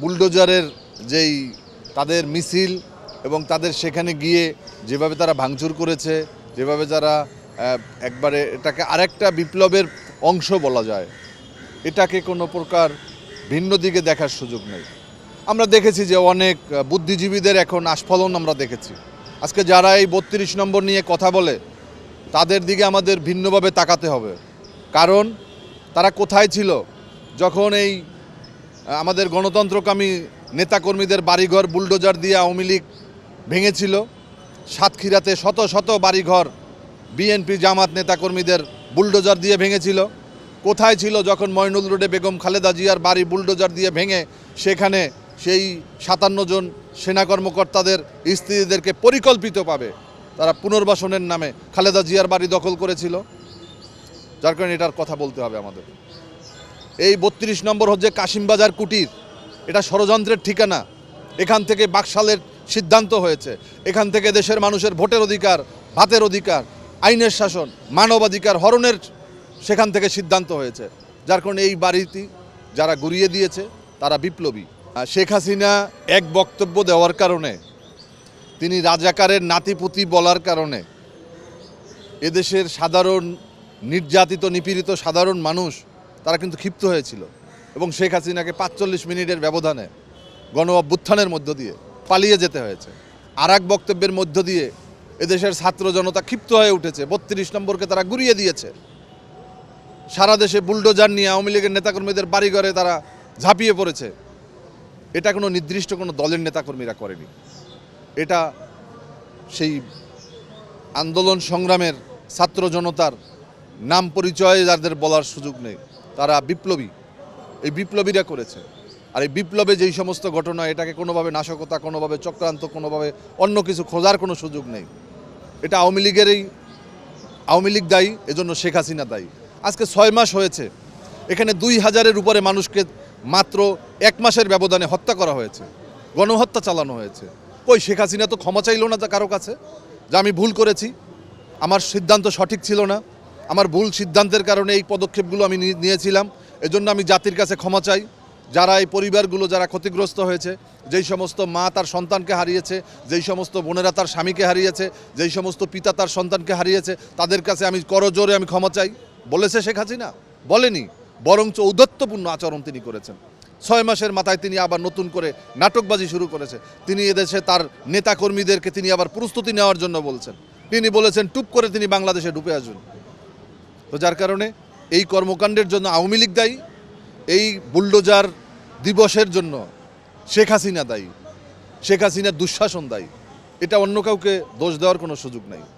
বুলডোজারের যেই তাদের মিছিল এবং তাদের সেখানে গিয়ে যেভাবে তারা ভাঙচুর করেছে যেভাবে আহ, একবারে এটাকে আরেকটা বিপ্লবের অংশ বলা যায় এটাকে কোনো প্রকার ভিন্ন দিকে দেখার সুযোগ নেই। আমরা দেখেছি যে অনেক বুদ্ধিজীবীদের এখন আস্ফলন আমরা দেখেছি। আজকে যারা এই বত্রিশ নম্বর নিয়ে কথা বলে তাদের দিকে আমাদের ভিন্নভাবে তাকাতে হবে। কারণ তারা কোথায় ছিল? যখন এই আমাদের গণতন্ত্রকামী নেতাকর্মীদের বাড়িঘর, বুলডোজার দিয়ে আওয়ামী লীগ ভেঙেছিল। সাতক্ষীরাতে শত শত বাড়িঘর বিএনপি জামাত নেতাকর্মীদের বুলডোজার দিয়ে ভেঙেছিল। কোথায় ছিল যখন ময়নুল রোডে বেগম খালেদা জিয়ার বাড়ি বুলডোজার দিয়ে ভেঙে, সেখানে সেই সাতান্ন জন সেনা কর্মকর্তাদের, স্ত্রীদেরকে পরিকল্পিতভাবে তারা পুনর্বাসনের নামে খালেদা জিয়ার বাড়ি দখল করেছিল। যার কারণে এটার কথা বলতে হবে আমাদের। এই বত্রিশ নম্বর হচ্ছে কাশিমবাজার কুটির। এটা ষড়যন্ত্রের ঠিকানা। এখান থেকে বাকশালের সিদ্ধান্ত হয়েছে। এখান থেকে দেশের মানুষের ভোটের অধিকার, ভাতের অধিকার, আইনের শাসন, মানবাধিকার হরণের সেখান থেকে সিদ্ধান্ত হয়েছে। যার কারণে এই বাড়িটি যারা গুড়িয়ে দিয়েছে, তারা বিপ্লবী। শেখ হাসিনা এক বক্তব্য দেওয়ার কারণে, তিনি রাজাকারের নাতিপুতি বলার কারণে, এদেশের সাধারণ, নির্যাতিত, নিপীড়িত, সাধারণ মানুষ তারা কিন্তু ক্ষিপ্ত হয়েছিল। এবং শেখ হাসিনাকে পাঁচচল্লিশ মিনিটের ব্যবধানে গণ অভ্যুত্থানের মধ্য দিয়ে পালিয়ে যেতে হয়েছে। আর এক বক্তব্যের মধ্য দিয়ে এদেশের ছাত্র জনতা ক্ষিপ্ত হয়ে উঠেছে। বত্রিশ নম্বরকে তারা গুড়িয়ে দিয়েছে। সারা দেশে বুলডোজার নিয়ে আওয়ামী লীগের নেতাকর্মীদের বাড়িঘরে তারা ঝাঁপিয়ে পড়েছে। এটা কোনো নির্দিষ্ট কোনো দলের নেতাকর্মীরা করেনি। এটা সেই আন্দোলন সংগ্রামের ছাত্র জনতার নাম পরিচয়ে যাদের বলার সুযোগ নেই। তারা বিপ্লবী। এই বিপ্লবীরা করেছে। আর এই বিপ্লবে যেই সমস্ত ঘটনা, এটাকে কোনোভাবে নাশকতা, কোনোভাবে চক্রান্ত, কোনোভাবে অন্য কিছু খোঁজার কোনো সুযোগ নেই। এটা আওয়ামী লীগেরই, আওয়ামী লীগ দায়ী, এজন্য শেখ হাসিনা দায়ী। আজকে ছয় মাস হয়েছে, এখানে দুই হাজারের উপরে মানুষকে মাত্র এক মাসের ব্যবধানে হত্যা করা হয়েছে, গণহত্যা চালানো হয়েছে। কই, শেখ হাসিনা তো ক্ষমা চাইলো না তা কারও কাছে? যে আমি ভুল করেছি, আমার সিদ্ধান্ত সঠিক ছিল না। আমার ভুল সিদ্ধান্তের কারণে এই পদক্ষেপগুলো আমি নিয়েছিলাম। এজন্য আমি জাতির কাছে ক্ষমা চাই। যারা এই পরিবারগুলো যারা ক্ষতিগ্রস্ত হয়েছে, যেই সমস্ত মা তার সন্তানকে হারিয়েছে, যেই সমস্ত বোনেরা তার স্বামীকে হারিয়েছে, যেই সমস্ত পিতা তার সন্তানকে হারিয়েছে, তাদের কাছে আমি করজোরে আমি ক্ষমা চাই। বলেছে শেখ হাসিনা? বলেনি। বরঞ্চ ঔদত্যপূর্ণ আচরণ তিনি করেছেন। ছয় মাসের মাথায় তিনি আবার নতুন করে নাটকবাজি শুরু করেছে। তিনি এদেশে তার নেতাকর্মীদেরকে তিনি আবার প্রস্তুতি নেওয়ার জন্য বলছেন। তিনি বলেছেন, টুপ করে তিনি বাংলাদেশে ঢুকে আসবেন তো যার কারণে এই কর্মকাণ্ডের জন্য আওয়ামী লীগ দায়ী, এই বুলডোজার দিবসের জন্য শেখ হাসিনা দায়ী, শেখ হাসিনার দুঃশাসন দায়ী। এটা অন্য কাউকে দোষ দেওয়ার কোনো সুযোগ নাই।